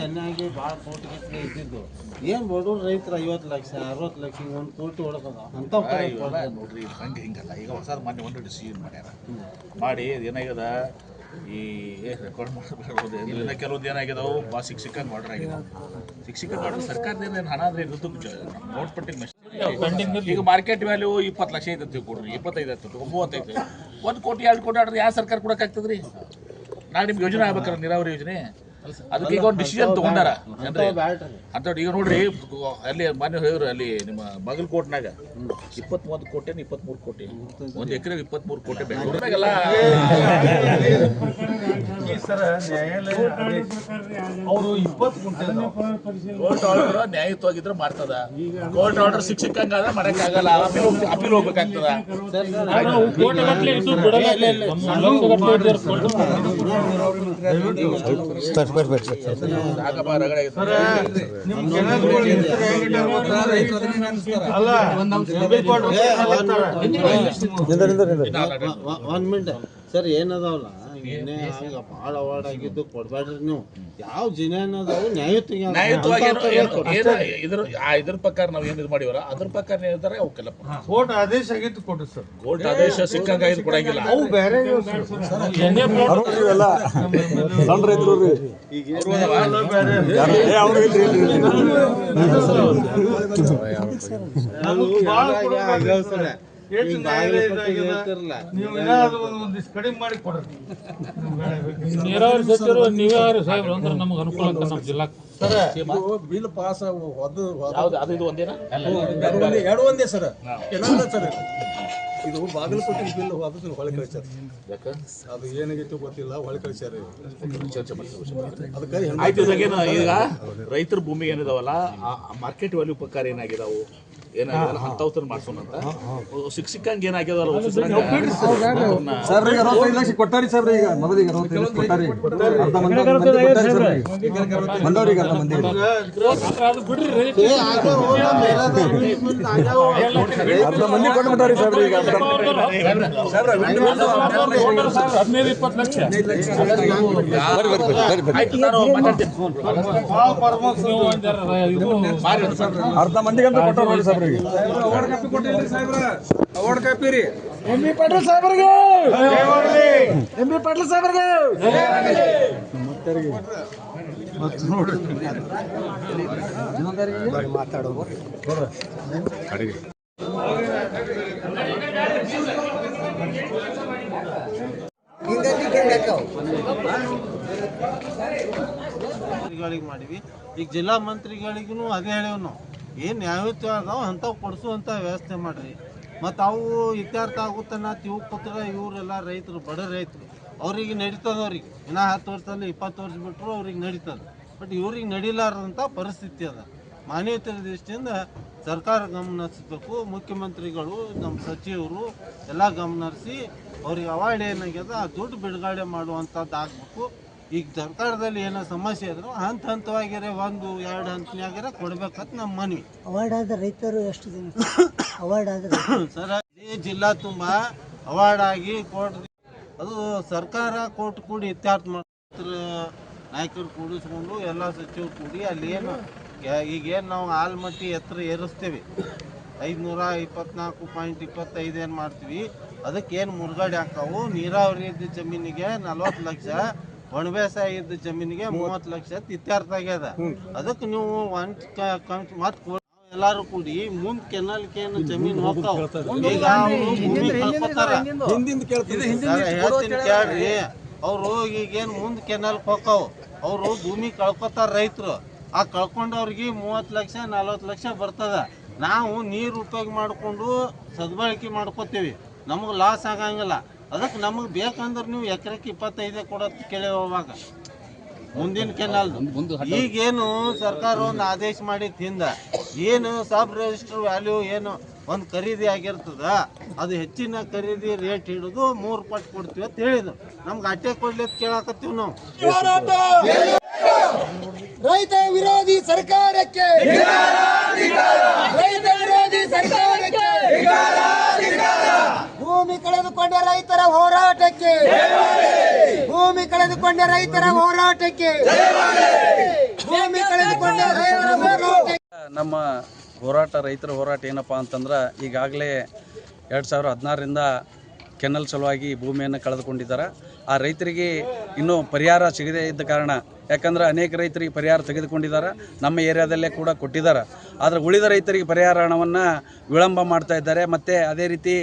ಎಣ್ಣೆ ಆಗಿ ಭಾಳ ಕೋಟಿ ಗಟ್ಟಲೆ ಇದ್ದಿದ್ದು. ಏನ್ ಬಡವ್ರು ರೈತರು ಐವತ್ತು ಲಕ್ಷ ಅರವತ್ತು ಲಕ್ಷ ಒಂದು ಒಂದ್ ಕೋಟಿ ಹೊಡಕದ ಅಂತ ನೋಡ್ರಿ ಹಂಗೆ ಹಿಂಗಲ್ಲ. ಈಗ ಹೊಸ ಮೊನ್ನೆ ಒಂದು ಡಿಸಿಷನ್ ಮಾಡ್ಯಾರ. ಮಾಡಿ ಏನಾಗ್ಯದ? ಈ ರೆಕಾರ್ಡ್ ಮಾಡಬಾರ್ದು ಇನ್ನು ಕೆಲವೊಂದು ಏನಾಗ್ಯದವು ಬಾ ಶಿಕ್ಷಕಂಗೆ ಆರ್ಡರ್ ಆಗಿದಾವೆ ಶಿಕ್ಷಕಂಗೆ ಆರ್ಡರ್ ಸರ್ಕಾರದಿಂದ ಏನು ಹಣ ಅಂದ್ರೆ ಇದ್ದು ನೋಟ್ ಪಟ್ಟಿಗೆ ಈಗ ಮಾರ್ಕೆಟ್ ವ್ಯಾಲ್ಯೂ ಇಪ್ಪತ್ತು ಲಕ್ಷ ಐತೆ ಅಂತ ಕೊಡ್ರಿ ಇಪ್ಪತ್ತೈದು ಆಯ್ತು ಮೂವತ್ತೈದು ಒಂದು ಕೋಟಿ ಎರಡು ಕೋಟಿ ಆರ್ಡರ್ ಯಾವ ಸರ್ಕಾರ ಕೊಡಕ್ಕಾಗ್ತದ್ರಿ ನಾಳೆ ನಿಮ್ಗೆ ಯೋಜನೆ ಆಗ್ಬೇಕಲ್ಲ ನೀರಾವರಿ ಯೋಜನೆ? ಅದಕ್ಕೆ ಈಗ ಒಂದು ಡಿಸಿಷನ್ ತಗೊಂಡಾರ? ಅಂದ್ರೆ ಅಂತ ಈಗ ನೋಡ್ರಿ ಅಲ್ಲಿ ಮಾನ್ಯ ಹೇಳಿದ್ರು ಅಲ್ಲಿ ನಿಮ್ಮ ಬಾಗಲಕೋಟ್ನಾಗ ಇಪ್ಪತ್ತ್ ಮೂವತ್ತು ಕೋಟಿ ಇಪ್ಪತ್ತ್ ಮೂರು ಕೋಟಿ. ಒಂದು ಎಕರೆ ಇಪ್ಪತ್ತ್ ಮೂರು ಕೋಟಿ ಬೆಂಗಳೂರಿನಾಗೆಲ್ಲ ಅವರು ಇಪ್ಪತ್ತು ಗುಂಟೆ ಕೋರ್ಟ್ ಆರ್ಡರ್ ನ್ಯಾಯಯುತವಾಗಿದ್ರೆ ಮಾಡ್ತದ ಕೋರ್ಟ್ ಆರ್ಡರ್ ಶಿಕ್ಷಕಂಗಾದ್ರೆ ಮಾಡಕ್ಕಾಗಲ್ಲ ಅಪೀಲ್ ಅಪೀಲ್ ಹೋಗ್ಬೇಕಾಗ್ತದ. ಒಂದ್ ಮಿನಿಟ್ ಸರ್ ಏನದಾವಲ್ಲ ಎಣ್ಣೆ ಆಗ ಭಾಳ ಅವಾರ್ಡ್ ಆಗಿದ್ದು ಕೊಡ್ಬೇಡ್ರಿ ನೀವು. ಯಾವ ಜಿನೇನ್ ಅದಾವು ನ್ಯಾಯಯುತಿಗೆ ಅದಾವು. ನ್ಯಾಯಯುತವಾಗಿ ಏನು- ಅಂಥವ್ಕೆ ಏನು- ಏನು ಇದ್ರ ಆ ಇದ್ರ ಪ್ರಕಾರ ನಾವು ಏನು ಇದು ಮಾಡಿವಲ್ಲ? ಅದ್ರ ಪ್ರಕಾರ ಹೇಳ್ತಾರೆ ಅವಕ್ಕೆಲ್ಲ ಕೋರ್ಟ್ ಆದೇಶ ಆಗಿತ್ತು ಕೊಡ್ರಿ ಸರ್ ಕೋರ್ಟ್ ಆದೇಶ ಸಿಕ್ಕಂಗ ಇದು ಕೊಡಂಗಿಲ್ಲ. ಅವು ಬೇರೆ ನಾವು ಭಾಳ ಹಿಂಗಾಗಿ ಆಗ್ಯಾವ ಸರ್. ಎಷ್ಟು ಹಿಂಗ್ ನ್ಯಾಯಾಲಯ ಇದಾಗಿದೆ. ನೀವು ಏನಾದ್ರು ಒಂದು ಒಂದಿಷ್ಟು ಕಡಿಮೆ ಮಾಡಿ ಕೊಡ್ರಿ. ನೀರಾವರಿ ಸಚಿವರು ನೀವೇ ಸಾಹೇಬ್ರು ಅಂದ್ರೆ ನಮ್ಗೆ ಅನುಕೂಲ ಅಂತ ನಮ್ಮ ಜಿಲ್ಲಾ ಬಿಲ್ ಪಾಸ್ ಅದು ಇದು ಒಂದೇನಾ? ಎರಡು ಒಂದೇ ಸರ್. ಏನಂದ್ರೆ ಸರ್ ಇದು. ಬಾಗಲಕೋಟೆ ಬಿಲ್ ವಾಪಸ್ ಹೊಳೆ ಕಳಿಸ್ಯಾರ. ಅದು ಏನಾಗಿತ್ತು ಗೊತ್ತಿಲ್ಲ ಹೊಳೆ ಕಳಿಸ್ಯಾರ ಚರ್ಚೆ ಮಾಡ್ತೀವಿ ಅದಕ್ಕೆ ಆಯ್ತು ಈಗ ರೈತರ ಭೂಮಿ ಏನಿದಾವಲ್ಲ ಮಾರ್ಕೆಟ್ ವ್ಯಾಲ್ಯೂ ಪ್ರಕಾರ ಏನಾಗಿದಾವು? ಏನಾಗಿದಲ್ಲ ಶಿಕ್ಷಕಂಗೆ ಏನಾಗ್ಯದಲ್ಲ ಲಕ್ಷ ಕೊಟ್ಟಾರಿ ಈಗ ಮೊದಲಿಗೆ ಕೊಟ್ಟಾರಿ. ಅರ್ಧ ಮಂದಿಗಂತ ಸರ್. ಬಂದವ್ರಿಗೆ ಅರ್ಧ ಮಂದಿ. ಅರ್ಧ ಮಂದಿ. ಕೊಟ್ಬಿಟ್ಟಾರಿ ಈಗ ಹದಿನೈದು ಇಪ್ಪತ್ತು ಲಕ್ಷ. ಅರ್ಧ ಮಂದಿಗೆ ಅಂತ ಕೊಟ್ಟಾರ ನೋಡಿ ಸಾಹೇಬ್ರೆ ಅವಾರ್ಡ್ ಕಾಪಿ ರೀ. ಎಂ ಬಿ ಪಾಟೀಲ್ ಸಾಹೇಬ್ರಿಗೆ. ಎಂ ಬಿ ಪಾಟೀಲ್ ಸಾಹೇಬ್ರಿಗೆ. ಮಂತ್ರಿಗಳಿಗೆ ಮಾಡಿವಿ. ಈಗ ಜಿಲ್ಲಾ ಮಂತ್ರಿಗಳಿಗೂ ಅದೇ ಹೇಳಿವ್ ನಾವು. ಏನು ನ್ಯಾಯಯುತ ಅದಾವ ಅಂಥವು ಕೊಡಿಸುವಂಥ ವ್ಯವಸ್ಥೆ ಮಾಡ್ರಿ. ಮತ್ತು ಅವು ಇತ್ಯರ್ಥ ಆಗುತ್ತನ್ನ ಇವು ಕೂತ್ರ ಇವರೆಲ್ಲ ರೈತರು, ಬಡ ರೈತರು, ಅವ್ರಿಗೆ ನಡೀತದ ಅವ್ರಿಗೆ. ಇನ್ನ ಹತ್ತು ವರ್ಷದಲ್ಲಿ, ಇಪ್ಪತ್ತು ವರ್ಷ ಬಿಟ್ಟರು ಅವ್ರಿಗೆ ನಡೀತದ. ಬಟ್ ಇವ್ರಿಗೆ ನಡೀಲಾರದಂಥ ಪರಿಸ್ಥಿತಿ ಅದ. ಮಾನ್ಯತೆ ದೃಷ್ಟಿಯಿಂದ ಸರ್ಕಾರ ಗಮನ ಹರಿಸ್ಬೇಕು ಮುಖ್ಯಮಂತ್ರಿಗಳು, ನಮ್ಮ ಸಚಿವರು ಎಲ್ಲ ಗಮನ ಹರಿಸಿ ಅವ್ರಿಗೆ ಅವಾರ್ಡ್ ಏನಾಗ್ಯದ ಆ ದುಡ್ಡು ಬಿಡುಗಡೆ ಮಾಡುವಂಥದ್ದು ಆಗಬೇಕು ಈಗ ಸರ್ಕಾರದಲ್ಲಿ ಏನೋ ಸಮಸ್ಯೆ ಇದ್ರು ಹಂತ ಹಂತವಾಗಿರೋ ಒಂದು ಎರಡು ಹಂತನಾಗಿರ ಕೊಡ್ಬೇಕಂತ ನಮ್ಮ ಮನವಿ. ಅವಾರ್ಡ್ ಆದ ರೈತರು ಎಷ್ಟು ದಿನ? ಅವಾರ್ಡ್ ಆದ್ರೆ ಸರ್ ಇಡೀ ಜಿಲ್ಲಾ ತುಂಬ ಅವಾರ್ಡ್ ಆಗಿ ಕೋರ್ಟ್ ಅದು ಸರ್ಕಾರ ಕೋರ್ಟ್ ಕೂಡಿ ಇತ್ಯರ್ಥ ಮಾಡ್ತಾರೆ ನಾಯಕರು ಕೂಡಿಸ್ಕೊಂಡು ಎಲ್ಲ ಸಚಿವರು ಕೂಡಿ ಅಲ್ಲಿ ಏನು ಈಗೇನು ನಾವು ಆಲ್ಮಟ್ಟಿ ಎತ್ತರ ಏರಿಸ್ತೀವಿ. ಐದುನೂರ ಇಪ್ಪತ್ನಾಲ್ಕು ಪಾಯಿಂಟ್ ಇಪ್ಪತ್ತೈದು ಏನು ಮಾಡ್ತೀವಿ? ಅದಕ್ಕೆ ಏನು ಮುರುಗಡೆ ಹಾಕಾವು? ನೀರಾವರಿ ಜಮೀನಿಗೆ ನಲ್ವತ್ತು ಲಕ್ಷ. ಒಣ ಬೇಸಾಯ ಇದ್ದ ಜಮೀನಿಗೆ ಮೂವತ್ತು ಲಕ್ಷ ಇತ್ಯರ್ಥ ಆಗ್ಯದ. ಅದಕ್ಕೆ ನೀವು ಒಂದು ಮತ್ತೆ ಎಲ್ಲಾರು ಕೂಡಿ ಮುಂದ್ ಕೆನಲ್ ಏನು ಜಮೀನ್ ಹೋಗ್ತಾವ. ಈಗ ಅವ್ರು ಭೂಮಿ ಕಳ್ಕೊತಾರ. ಸರ್, ಹೇಳ್ತೀನಿ ಕೇಳ್ರಿ ಅವರು ಈಗೇನು ಮುಂದ್ ಕೆನಲ್ ಹೋಗ್ತಾವ. ಅವರು ಭೂಮಿ ಕಳ್ಕೊತಾರ ರೈತರು. ಆ ಕಳ್ಕೊಂಡವ್ರಿಗೆ ಮೂವತ್ತು ಲಕ್ಷ ನಲ್ವತ್ತು ಲಕ್ಷ ಬರ್ತದ. ನಾವು ನೀರು ಉಪಯೋಗ ಮಾಡಿಕೊಂಡು ಸದ್ಬಳಕೆ ಮಾಡ್ಕೋತೀವಿ. ನಮಗೆ ಲಾಸ್ ಆಗಂಗಿಲ್ಲ. ಅದಕ್ಕೆ ನಮಗೆ ಬೇಕಂದ್ರೆ ನೀವು ಎಕರೆಕ್ಕೆ ಇಪ್ಪತ್ತೈದೇ ಕೊಡೋದು ಕೇಳುವಾಗ ಮುಂದಿನ ಕೆನಾಲ್. ಈಗೇನು ಸರ್ಕಾರ ಒಂದು ಆದೇಶ ಮಾಡಿ ಹಿಂದ ಏನು ಸಬ್ ರಿಜಿಸ್ಟರ್ ವ್ಯಾಲ್ಯೂ ಏನು ಒಂದು ಖರೀದಿ ಆಗಿರ್ತದ ಅದು ಹೆಚ್ಚಿನ ಖರೀದಿ ರೇಟ್ ಹಿಡಿದು ಮೂರು ಪಟ್ಟು ಕೊಡ್ತೀವಿ ಅಂತ ಹೇಳಿದ್ರು. ನಮ್ಗೆ ಅಟ್ಟೆ ಕೊಡ್ಲಿ ಅಂತ ಕೇಳಾಕತ್ತೀವಿ ನಾವು. ರೈತ ವಿರೋಧಿ ಸರ್ಕಾರಕ್ಕೆ. ರೈತ ವಿರೋಧಿ ಸರ್ಕಾರಕ್ಕೆ. ಕಳೆದುಕೊಂಡ ರೈತರ ಹೋರಾಟಕ್ಕೆ. ಭೂಮಿ ಕಳೆದುಕೊಂಡ ರೈತರ ಹೋರಾಟಕ್ಕೆ. ಭೂಮಿ ಕಳೆದುಕೊಂಡ ರೈತರ ಹೋರಾಟಕ್ಕೆ. ನಮ್ಮ ಹೋರಾಟ, ರೈತರ ಹೋರಾಟ ಏನಪ್ಪ ಅಂತಂದ್ರೆ, ಈಗಾಗಲೇ ಎರಡು ಸಾವಿರ ಹದಿನಾರರಿಂದ ಕೆನಲ್ ಸಲುವಾಗಿ ಭೂಮಿಯನ್ನು ಕಳೆದುಕೊಂಡಿದ್ದಾರೆ. ಆ ರೈತರಿಗೆ ಇನ್ನೂ ಪರಿಹಾರ ಸಿಗದೇ ಇದ್ದ ಕಾರಣ ಯಾಕಂದ್ರೆ ಅನೇಕ ರೈತರಿಗೆ ಪರಿಹಾರ ತೆಗೆದುಕೊಂಡಿದ್ದಾರೆ. ನಮ್ಮ ಏರಿಯಾದಲ್ಲೇ ಕೂಡ ಕೊಟ್ಟಿದ್ದಾರೆ. ಆದರೆ ಉಳಿದ ರೈತರಿಗೆ ಪರಿಹಾರ ಹಣವನ್ನು ವಿಳಂಬ ಮಾಡ್ತಾ ಇದ್ದಾರೆ. ಮತ್ತು ಅದೇ ರೀತಿ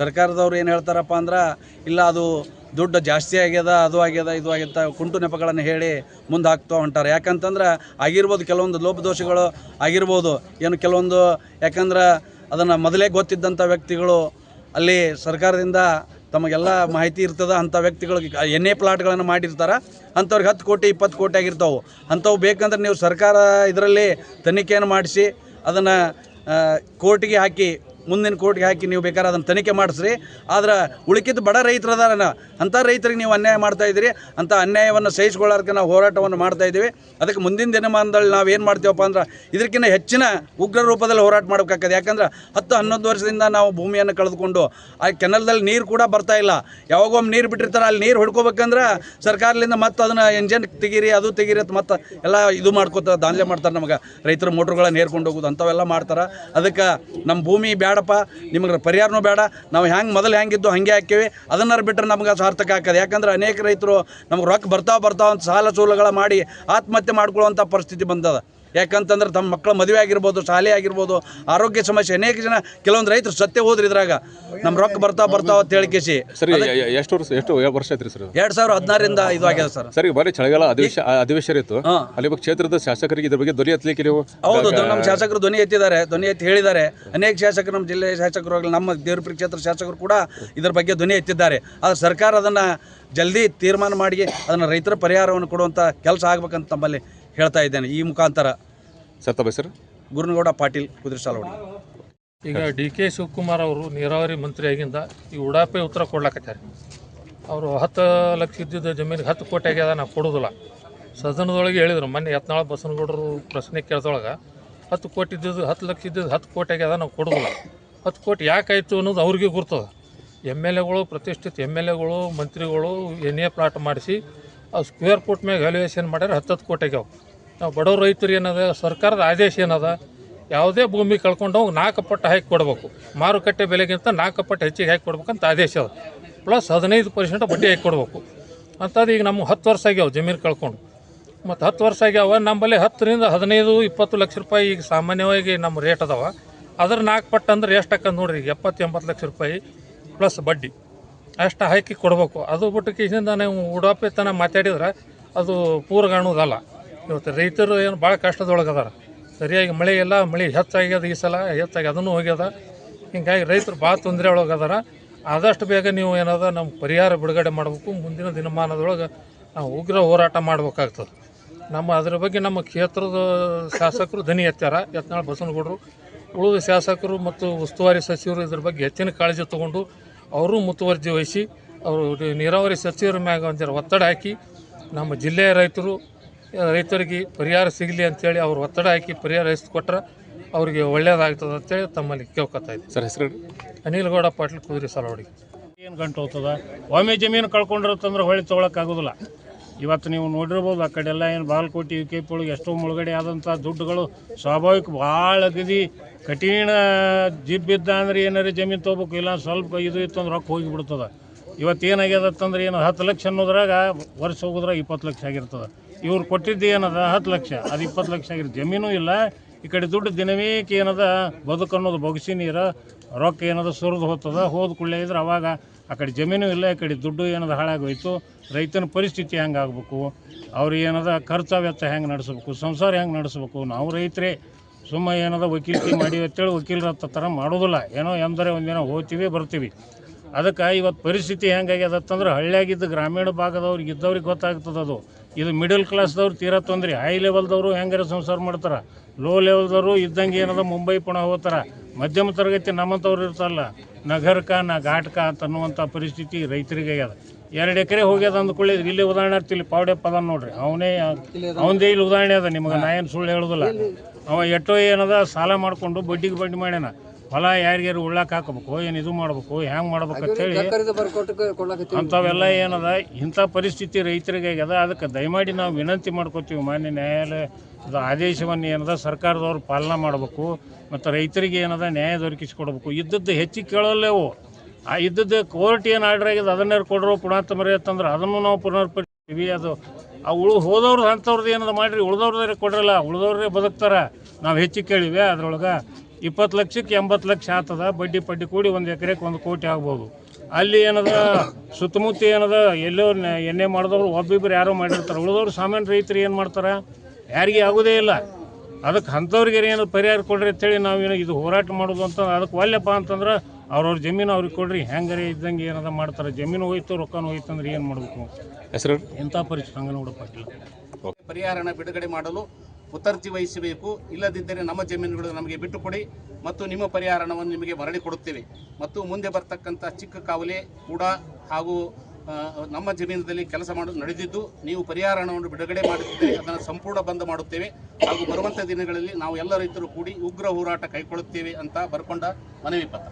ಸರ್ಕಾರದವ್ರು ಏನು ಹೇಳ್ತಾರಪ್ಪ ಅಂದ್ರೆ, ಇಲ್ಲ ಅದು ದುಡ್ಡು ಜಾಸ್ತಿ ಆಗ್ಯದ, ಅದು ಆಗ್ಯದ, ಇದು ಆಗ್ಯದ ಕುಂಟು ನೆಪಗಳನ್ನು ಹೇಳಿ ಮುಂದೆ ಹಾಕ್ತಾ ಹೊಂಟಾರೆ. ಯಾಕಂತಂದ್ರೆ ಆಗಿರ್ಬೋದು ಕೆಲವೊಂದು ಲೋಪದೋಷಗಳು ಆಗಿರ್ಬೋದು. ಏನು ಕೆಲವೊಂದು ಯಾಕಂದ್ರೆ ಅದನ್ನು ಮೊದಲೇ ಗೊತ್ತಿದ್ದಂಥ ವ್ಯಕ್ತಿಗಳು ಅಲ್ಲಿ ಸರ್ಕಾರದಿಂದ ತಮಗೆಲ್ಲ ಮಾಹಿತಿ ಇರ್ತದೆ, ಅಂಥ ವ್ಯಕ್ತಿಗಳಿಗೆ ಎಣ್ಣೆ ಪ್ಲಾಟ್ಗಳನ್ನು ಮಾಡಿರ್ತಾರೆ, ಅಂಥವ್ರಿಗೆ ಹತ್ತು ಕೋಟಿ, ಇಪ್ಪತ್ತು ಕೋಟಿ ಆಗಿರ್ತಾವೆ. ಅಂಥವು ಬೇಕಂದ್ರೆ ನೀವು ಸರ್ಕಾರ ಇದರಲ್ಲಿ ತನಿಖೆಯನ್ನು ಮಾಡಿಸಿ, ಅದನ್ನು ಕೋರ್ಟಿಗೆ ಹಾಕಿ ಮುಂದಿನ ಕೋರ್ಟ್ಗೆ ಹಾಕಿ ನೀವು ಬೇಕಾದ್ರೆ ಅದನ್ನು ತನಿಖೆ ಮಾಡಿಸ್ರಿ. ಆದ್ರೆ ಉಳಿಕಿದ ಬಡ ರೈತರು ಅದಾರನ ಅಂಥ ರೈತರಿಗೆ ನೀವು ಅನ್ಯಾಯ ಮಾಡ್ತಾ ಇದ್ದೀರಿ, ಅಂಥ ಅನ್ಯಾಯವನ್ನು ಸಹಿಸಿಕೊಳ್ಳೋದಕ್ಕೆ ನಾವು ಹೋರಾಟವನ್ನು ಮಾಡ್ತಾ ಇದ್ದೀವಿ. ಅದಕ್ಕೆ ಮುಂದಿನ ದಿನಮಾನದಲ್ಲಿ ನಾವು ಏನು ಮಾಡ್ತೀವಪ್ಪ ಅಂದ್ರೆ ಇದಕ್ಕಿಂತ ಹೆಚ್ಚಿನ ಉಗ್ರ ರೂಪದಲ್ಲಿ ಹೋರಾಟ ಮಾಡಬೇಕಾಗ್ತದೆ. ಯಾಕಂದ್ರೆ ಹತ್ತು ಹನ್ನೊಂದು ವರ್ಷದಿಂದ ನಾವು ಭೂಮಿಯನ್ನು ಕಳೆದುಕೊಂಡು ಆ ಕೆನಲ್ದಲ್ಲಿ ನೀರು ಕೂಡ ಬರ್ತಾ ಇಲ್ಲ. ಯಾವಾಗ ಒಮ್ಮೆ ನೀರು ಬಿಟ್ಟಿರ್ತಾರೆ, ಅಲ್ಲಿ ನೀರು ಹೊಡ್ಕೋಬೇಕಂದ್ರೆ ಸರ್ಕಾರದಿಂದ ಮತ್ತೆ ಅದನ್ನು ಎಂಜಿನ್ ತೆಗೀರಿ, ಅದು ತೆಗೀರಿ ಅಂತ ಮತ್ತೆ ಎಲ್ಲ ಇದು ಮಾಡ್ಕೋತ ದಾನ್ಲೆ ಮಾಡ್ತಾರೆ ನಮಗೆ. ರೈತರ ಮೋಟ್ರ್ಗಳನ್ನ ಹೇರ್ಕೊಂಡು ಹೋಗೋದು, ಅಂಥವೆಲ್ಲ ಮಾಡ್ತಾರೆ. ಅದಕ್ಕೆ ನಮ್ಮ ಭೂಮಿ ಬೇಡಪ್ಪ, ನಿಮಗೆ ಪರಿಹಾರನೂ ಬೇಡ. ನಾವು ಹೆಂಗೆ ಮೊದಲು ಹೆಂಗಿದ್ದು ಹಾಗೆ ಹಾಕ್ತೀವಿ ಅದನ್ನ ಬಿಟ್ಟರೆ ನಮ್ಗೆ ಸಾರ್ಥಕ ಆಗ್ತದೆ. ಯಾಕಂದ್ರೆ ಅನೇಕ ರೈತರು ನಮ್ಗೆ ರೊಕ್ಕ ಬರ್ತಾವ ಬರ್ತಾವ ಅಂತ ಸಾಲ ಸೂಲಗಳ ಮಾಡಿ ಆತ್ಮಹತ್ಯೆ ಮಾಡ್ಕೊಳ್ಳುವಂಥ ಪರಿಸ್ಥಿತಿ ಬಂದದ. ಯಾಕಂತಂದ್ರೆ ತಮ್ಮ ಮಕ್ಕಳ ಮದುವೆ ಆಗಿರ್ಬೋದು ಶಾಲೆ ಆಗಿರ್ಬೋದು ಆರೋಗ್ಯ ಸಮಸ್ಯೆ ಅನೇಕ ಜನ ಕೆಲವೊಂದು ರೈತರು ಸತ್ಯ ಹೋದ್ರಿ ಇದ್ರಾಗ. ನಮ್ಮ ರೊಕ್ಕ ಬರ್ತಾ ಬರ್ತಾವ ಅಂತ ಹೇಳಿಕೆಸಿ ಸರಿ ಎಷ್ಟು ವರ್ಷ ಎಷ್ಟು ವರ್ಷ ಐತ್ರಿ ಸರ್ ಎರಡು ಸಾವಿರ ಹದಿನಾರರಿಂದ ಇದು ಆಗಿದೆ ಸರ್. ಸರಿ ಬರೀ ಚಳಿಗಾಲ ಅಧಿವೇಶ ಅಧಿವೇಶನ ಇತ್ತು. ಅಲ್ಲಿ ಕ್ಷೇತ್ರದ ಶಾಸಕರಿಗೆ ಇದ್ರ ಬಗ್ಗೆ ಧ್ವನಿ ಎತ್ತಲಿಕ್ಕೆ ನೀವು ಹೌದು ನಮ್ಮ ಶಾಸಕರು ಧ್ವನಿ ಎತ್ತಿದ್ದಾರೆ ಧ್ವನಿ ಎತ್ತಿ ಹೇಳಿದ್ದಾರೆ. ಅನೇಕ ಶಾಸಕರು ನಮ್ಮ ಜಿಲ್ಲೆಯ ಶಾಸಕರು ಆಗಲಿ ನಮ್ಮ ದೇವ್ರಪುರ ಕ್ಷೇತ್ರ ಶಾಸಕರು ಕೂಡ ಇದ್ರ ಬಗ್ಗೆ ಧ್ವನಿ ಎತ್ತಿದ್ದಾರೆ. ಆದರೆ ಸರ್ಕಾರ ಅದನ್ನು ಜಲ್ದಿ ತೀರ್ಮಾನ ಮಾಡಿ ಅದನ್ನು ರೈತರ ಪರಿಹಾರವನ್ನು ಕೊಡುವಂಥ ಕೆಲಸ ಆಗ್ಬೇಕಂತ ತಮ್ಮಲ್ಲಿ ಹೇಳ್ತಾ ಇದ್ದೇನೆ. ಈ ಮುಖಾಂತರ ಸರ್ ತಮ್ಮ ಹೆಸರು? ಗುರುನಗೌಡ ಪಾಟೀಲ್ ಕುದುರೆಸಾಲೋಡಿ ಈಗ ಡಿ ಕೆ ಶಿವಕುಮಾರ್ ಅವರು ನೀರಾವರಿ ಮಂತ್ರಿಯಾಗಿಂದ ಈ ಉಡಾಪೆ ಉತ್ತರ ಕೊಡ್ಲಾಕತ್ತಾರೆ ಅವರು ಹತ್ತು ಲಕ್ಷ ಇದ್ದಿದ್ದ ಜಮೀನಿಗೆ ಹತ್ತು ಕೋಟಿ ಆಗ್ಯದ ನಾವು ಕೊಡೋದಿಲ್ಲ. ಸದನದೊಳಗೆ ಹೇಳಿದರು ಮೊನ್ನೆ ಯತ್ನಾಳ ಬಸನಗೌಡರು ಪ್ರಶ್ನೆ ಕೇಳ್ದೊಳಗೆ ಹತ್ತು ಕೋಟಿ ಇದ್ದಿದ್ದು ಹತ್ತು ಲಕ್ಷ ಇದ್ದಿದ್ದು ಹತ್ತು ಕೋಟಿ ಆಗ್ಯದ ನಾವು ಕೊಡೋದಿಲ್ಲ. ಹತ್ತು ಕೋಟಿ ಯಾಕಾಯಿತು ಅನ್ನೋದು ಅವ್ರಿಗೆ ಗುರ್ತದ. ಎಂ ಎಲ್ ಎಗಳು ಪ್ರತಿಷ್ಠಿತ ಎಂ ಎಲ್ ಎಗಳು ಮಂತ್ರಿಗಳು ಎನ್ ಎ ಪ್ಲಾಟ್ ಮಾಡಿಸಿ ಆ ಸ್ಕ್ವೇರ್ ಫುಟ್ ಮ್ಯಾಗ ವ್ಯಾಲ್ಯೂಯೇಷನ್ ಮಾಡ್ಯಾರ ಹತ್ತು ಕೋಟಿ ಆಗ್ಯಾವ. ನಾವು ಬಡವ ರೈತರು ಏನದ, ಸರ್ಕಾರದ ಆದೇಶ ಏನದ, ಯಾವುದೇ ಭೂಮಿ ಕಳ್ಕೊಂಡು ಹೋಗಿ ನಾಲ್ಕು ಪಟ್ಟು ಹಾಕಿ ಕೊಡಬೇಕು. ಮಾರುಕಟ್ಟೆ ಬೆಲೆಗಿಂತ ನಾಲ್ಕು ಪಟ್ಟು ಹೆಚ್ಚಿಗೆ ಹಾಕಿ ಕೊಡ್ಬೇಕಂತ ಆದೇಶ ಅದ. ಪ್ಲಸ್ ಹದಿನೈದು ಪರ್ಸೆಂಟ್ ಬಡ್ಡಿ ಹಾಕಿ ಕೊಡಬೇಕು. ಅಂಥದ್ದು ಈಗ ನಮ್ಗೆ ಹತ್ತು ವರ್ಷ ಆಗ್ಯಾವ ಜಮೀನು ಕಳ್ಕೊಂಡು. ಮತ್ತು ಹತ್ತು ವರ್ಷ ಆಗ್ಯಾವ ನಮ್ಮಲ್ಲಿ ಹತ್ತರಿಂದ ಹದಿನೈದು, ಇಪ್ಪತ್ತು ಲಕ್ಷ ರೂಪಾಯಿ ಈಗ ಸಾಮಾನ್ಯವಾಗಿ ನಮ್ಮ ರೇಟ್ ಅದಾವ. ಅದ್ರ ನಾಲ್ಕು ಪಟ್ಟು ಅಂದ್ರೆ ಎಷ್ಟು ಹಾಕಂದು ನೋಡ್ರಿ ಈಗ ಎಪ್ಪತ್ತು ಎಂಬತ್ತು ಲಕ್ಷ ರೂಪಾಯಿ ಪ್ಲಸ್ ಬಡ್ಡಿ. ಅಷ್ಟು ಹಾಕಿ ಕೊಡಬೇಕು. ಅದು ಬಿಟ್ಟು ಕಿಸಿಂದ ನೀವು ಉಡಾಪೆ ತನ ಮಾತಾಡಿದ್ರೆ ಅದು ಪೂರ ಕಾಣೋದಲ್ಲ ಇವತ್ತು ರೈತರು ಏನು ಭಾಳ ಕಷ್ಟದೊಳಗದಾರ. ಸರಿಯಾಗಿ ಮಳೆ ಇಲ್ಲ, ಮಳೆ ಹೆಚ್ಚಾಗ್ಯದ ಈ ಸಲ, ಹೆಚ್ಚಾಗಿ ಅದನ್ನು ಹೋಗ್ಯದ. ಹಿಂಗಾಗಿ ರೈತರು ಭಾಳ ತೊಂದರೆ ಒಳಗದಾರ. ಆದಷ್ಟು ಬೇಗ ನೀವು ಏನದ ನಮ್ಮ ಪರಿಹಾರ ಬಿಡುಗಡೆ ಮಾಡಬೇಕು. ಮುಂದಿನ ದಿನಮಾನದೊಳಗೆ ನಾವು ಉಗ್ರ ಹೋರಾಟ ಮಾಡ್ಬೇಕಾಗ್ತದೆ. ನಮ್ಮ ಅದ್ರ ಬಗ್ಗೆ ನಮ್ಮ ಕ್ಷೇತ್ರದ ಶಾಸಕರು ದನಿ ಎತ್ತಾರ ಯತ್ನಾಳ್ ಬಸವನಗೌಡರು. ಉಳಿದ ಶಾಸಕರು ಮತ್ತು ಉಸ್ತುವಾರಿ ಸಚಿವರು ಇದ್ರ ಬಗ್ಗೆ ಹೆಚ್ಚಿನ ಕಾಳಜಿ ತಗೊಂಡು ಅವರು ಮುತುವರ್ಜಿ ವಹಿಸಿ, ಅವರು ನೀರಾವರಿ ಸಚಿವರ ಮ್ಯಾಗ ಒಂದು ಒತ್ತಡ ಹಾಕಿ, ನಮ್ಮ ಜಿಲ್ಲೆಯ ರೈತರು ರೈತರಿಗೆ ಪರಿಹಾರ ಸಿಗಲಿ ಅಂತೇಳಿ ಅವ್ರು ಒತ್ತಡ ಹಾಕಿ ಪರಿಹಾರ ಕೊಟ್ರೆ ಅವರಿಗೆ ಒಳ್ಳೇದಾಗ್ತದೆ ಅಂತೇಳಿ ತಮ್ಮಲ್ಲಿ ಕೇಳ್ಕೊತಾ ಇದ್ದೀವಿ ಸರ್ ಹೆಸರು ಅನಿಲ್ ಪಾಟೀಲ್ ಕುದುರೆ ಸಲವಾಡಿ ಏನು ಗಂಟು ಹೋಗ್ತದ? ಒಮ್ಮೆ ಜಮೀನು ಕಳ್ಕೊಂಡಿರುತ್ತಂದ್ರೆ ಹೊಳಿ ತೊಗೊಳಕ್ಕಾಗೋದಿಲ್ಲ ಇವತ್ತು ನೀವು ನೋಡಿರ್ಬೋದು ಆ ಕಡೆ ಎಲ್ಲ ಏನು ಬಾಲ್ಕೋಟಿ ಯು ಕೆ ಪೊಳಗೆ ಒಳಗೆ ಎಷ್ಟೋ ಮುಳುಗಡೆ ಆದಂಥ ದುಡ್ಡುಗಳು ಸ್ವಾಭಾವಿಕ ಭಾಳ ಅಗದಿ ಕಠಿಣ ಜಿಬ್ಬಿದ್ದ ಅಂದರೆ ಏನಾರ ಜಮೀನು ತೊಗೋಬೇಕು ಇಲ್ಲ ಸ್ವಲ್ಪ ಇದು ಇತ್ತು ಅಂದ್ರೆ ರೊಕ್ಕ ಹೋಗಿಬಿಡ್ತದೆ. ಇವತ್ತು ಏನಾಗ್ಯದತ್ತಂದ್ರೆ ಏನು ಹತ್ತು ಲಕ್ಷ ಅನ್ನೋದ್ರಾಗ ವರ್ಷ ಹೋಗೋದ್ರಾಗ ಇಪ್ಪತ್ತು ಲಕ್ಷ ಆಗಿರ್ತದೆ. ಇವ್ರು ಕೊಟ್ಟಿದ್ದು ಏನದ? ಹತ್ತು ಲಕ್ಷ. ಅದು ಇಪ್ಪತ್ತು ಲಕ್ಷ ಆಗಿರ ಜಮೀನು ಇಲ್ಲ. ಈ ಕಡೆ ದುಡ್ಡು ದಿನವೇಕೆ ಏನದ? ಬದುಕು ಅನ್ನೋದು ಬೊಗಸಿ ನೀರ, ರೊಕ್ಕ ಏನದ ಸುರಿದು ಹೋಗ್ತದ. ಹೋದ ಕುಳ್ಳೆ ಇದ್ರೆ ಅವಾಗ ಆ ಕಡೆ ಜಮೀನು ಇಲ್ಲ, ಈ ಕಡೆ ದುಡ್ಡು ಏನದ ಹಾಳಾಗೋಯ್ತು. ರೈತನ ಪರಿಸ್ಥಿತಿ ಹೆಂಗೆ ಆಗಬೇಕು? ಅವ್ರು ಏನದ ಖರ್ಚು ವೆಚ್ಚ ಹೆಂಗೆ ನಡೆಸ್ಬೇಕು? ಸಂಸಾರ ಹೆಂಗೆ ನಡೆಸ್ಬೇಕು? ನಾವು ರೈತರೇ, ಸುಮ್ಮ ಏನದ ವಕೀಲಿ ಮಾಡಿ ಅಂತೇಳಿ ವಕೀಲರ ಥರ ಮಾಡೋದಿಲ್ಲ. ಏನೋ ಎಂದರೆ ಒಂದಿನ ಹೋಗ್ತೀವಿ, ಬರ್ತೀವಿ. ಅದಕ್ಕೆ ಇವತ್ತು ಪರಿಸ್ಥಿತಿ ಹೆಂಗಾಗ್ಯದತ್ತಂದ್ರೆ ಹಳ್ಳಿಯಾಗಿದ್ದ ಗ್ರಾಮೀಣ ಭಾಗದವ್ರಿಗೆ ಇದ್ದವ್ರಿಗೆ ಗೊತ್ತಾಗ್ತದೆ ಅದು. ಇದು ಮಿಡಲ್ ಕ್ಲಾಸ್ದವ್ರು ತೀರಾ ತೊಂದ್ರೆ. ಹೈ ಲೆವೆಲ್ದವರು ಹೆಂಗಾರ ಸಂಸಾರ ಮಾಡ್ತಾರೆ? ಲೋ ಲೆವೆಲ್ದವರು ಇದ್ದಂಗೆ ಏನದ ಮುಂಬೈ, ಪುಣ ಹೋಗ್ತಾರೆ. ಮಧ್ಯಮ ತರಗತಿ ನಮ್ಮಂಥವ್ರು ಇರ್ತಾರಲ್ಲ ನಗರಕ ನಾ ಘಾಟಕ ಅಂತ ಅನ್ನುವಂಥ ಪರಿಸ್ಥಿತಿ ರೈತರಿಗೆ ಆಗ್ಯದ. ಎರಡು ಎಕರೆ ಹೋಗ್ಯದ ಅಂದ್ಕೊಳ್ಳಿ, ಇಲ್ಲಿ ಉದಾಹರಣೆ ಇಲ್ಲಿ ಪಾವಡೆ ಪದ ನೋಡ್ರಿ. ಅವನೇ, ಅವನದೇ ಇಲ್ಲಿ ಉದಾಹರಣೆ ಅದ, ನಿಮಗೆ ನಾ ಏನು ಸುಳ್ಳು ಹೇಳೋದಿಲ್ಲ. ಅವ ಎಟ್ಟೋ ಏನದ ಸಾಲ ಮಾಡಿಕೊಂಡು ಬಡ್ಡಿಗೆ ಬಡ್ಡಿ ಮಾಡ್ಯಾನ. ಹೊಲ ಯಾರಿಗಾರು ಉಳ್ಳಾಕ ಹಾಕಬೇಕು ಏನು ಇದು ಮಾಡ್ಬೇಕು ಹ್ಯಾಂಗೆ ಮಾಡ್ಬೇಕು ಅಂತೇಳಿ ಅಂಥವೆಲ್ಲ ಏನದ ಇಂಥ ಪರಿಸ್ಥಿತಿ ರೈತರಿಗೆ ಆಗ್ಯದ. ಅದಕ್ಕೆ ದಯಮಾಡಿ ನಾವು ವಿನಂತಿ ಮಾಡ್ಕೋತೀವಿ ಮಾನ್ಯ ನ್ಯಾಯಾಲಯದ ಆದೇಶವನ್ನು ಏನದ ಸರ್ಕಾರದವ್ರು ಪಾಲನೆ ಮಾಡಬೇಕು ಮತ್ತು ರೈತರಿಗೆ ಏನದ ನ್ಯಾಯ ದೊರಕಿಸಿಕೊಡ್ಬೇಕು. ಇದ್ದದ್ದು ಹೆಚ್ಚಿಗೆ ಕೇಳಲ್ಲೇವು. ಆ ಇದ್ದದ್ದು ಕೋರ್ಟ್ ಏನು ಆರ್ಡರ್ ಆಗಿದೆ ಅದನ್ನೇ ಕೊಡ್ರೋ ಪುಣಾತ ಮರೆಯತ್ತಂದ್ರೆ ಅದನ್ನು ನಾವು ಪುನರ್ಪಡಿಸ್ತೀವಿ ಅದು ಆ ಉಳು ಹೋದವ್ರದ್ದು ಅಂಥವ್ರದ್ದು ಏನದ ಮಾಡಿರಿ ಉಳ್ದವ್ರದ್ದೇ ಕೊಡ್ರಲ್ಲ ಉಳ್ದವ್ರೇ ಬದುಕ್ತಾರೆ. ನಾವು ಹೆಚ್ಚಿಗೆ ಕೇಳಿವೆ ಅದ್ರೊಳಗೆ ಇಪ್ಪತ್ತು ಲಕ್ಷಕ್ಕೆ ಎಂಬತ್ತು ಲಕ್ಷ ಆತದ ಬಡ್ಡಿ ಪಡ್ಡಿ ಕೂಡಿ ಒಂದು ಎಕರೆಗೆ ಒಂದು ಕೋಟಿ ಆಗ್ಬೋದು. ಅಲ್ಲಿ ಏನದ ಸುತ್ತಮುತ್ತ ಏನದ ಎಲ್ಲೋ ಎಣ್ಣೆ ಮಾಡಿದವ್ರು ಒಬ್ಬಿಬ್ರು ಯಾರೋ ಮಾಡಿರ್ತಾರೆ. ಉಳಿದವ್ರು ಸಾಮಾನ್ಯ ರೈತರು ಏನು ಮಾಡ್ತಾರೆ? ಯಾರಿಗೆ ಆಗೋದೇ ಇಲ್ಲ. ಅದಕ್ಕೆ ಅಂಥವ್ರಿಗೆ ಏನು ಪರಿಹಾರ ಕೊಡ್ರಿ ಅಂತೇಳಿ ನಾವೇನು ಇದು ಹೋರಾಟ ಮಾಡೋದು ಅಂತ ಅದಕ್ಕೆ ಒಲ್ಲೆಪ್ಪ ಅಂತಂದ್ರೆ ಅವ್ರವ್ರ ಜಮೀನು ಅವ್ರಿಗೆ ಕೊಡ್ರಿ. ಹೆಂಗಾರೆ ಇದ್ದಂಗೆ ಏನದ ಮಾಡ್ತಾರೆ. ಜಮೀನು ಹೋಯ್ತು ರೊಕ್ಕನೂ ಹೋಯ್ತು ಅಂದ್ರೆ ಏನು ಮಾಡಬೇಕು? ಹೆಸರು? ಎಂಥ ಪರಿಸ್ಥಿತಿ? ಹಂಗೆ ನೋಡಪ್ಪ. ಪರಿಹಾರನ ಬಿಡುಗಡೆ ಮಾಡಲು ಮುತರ್ಜಿ ವಹಿಸಬೇಕು. ಇಲ್ಲದಿದ್ದರೆ ನಮ್ಮ ಜಮೀನುಗಳು ನಮಗೆ ಬಿಟ್ಟುಕೊಡಿ ಮತ್ತು ನಿಮ್ಮ ಪರಿಹಾರವನ್ನು ನಿಮಗೆ ಮರಳಿ ಕೊಡುತ್ತೇವೆ. ಮತ್ತು ಮುಂದೆ ಬರ್ತಕ್ಕಂಥ ಚಿಕ್ಕ ಕಾವಲೆ ಕೂಡ ಹಾಗೂ ನಮ್ಮ ಜಮೀನಿನಲ್ಲಿ ಕೆಲಸ ಮಾಡಲು ನಡೆದಿದ್ದು, ನೀವು ಪರಿಹಾರ ಹಣವನ್ನು ಬಿಡುಗಡೆ ಮಾಡುತ್ತಿದ್ದರೆ ಅದನ್ನು ಸಂಪೂರ್ಣ ಬಂದ್ ಮಾಡುತ್ತೇವೆ. ಹಾಗೂ ಬರುವಂಥ ದಿನಗಳಲ್ಲಿ ನಾವು ಎಲ್ಲ ರೈತರು ಕೂಡಿ ಉಗ್ರ ಹೋರಾಟ ಕೈಗೊಳ್ಳುತ್ತೇವೆ ಅಂತ ಬರ್ಕೊಂಡ ಮನವಿ ಪತ್ರ.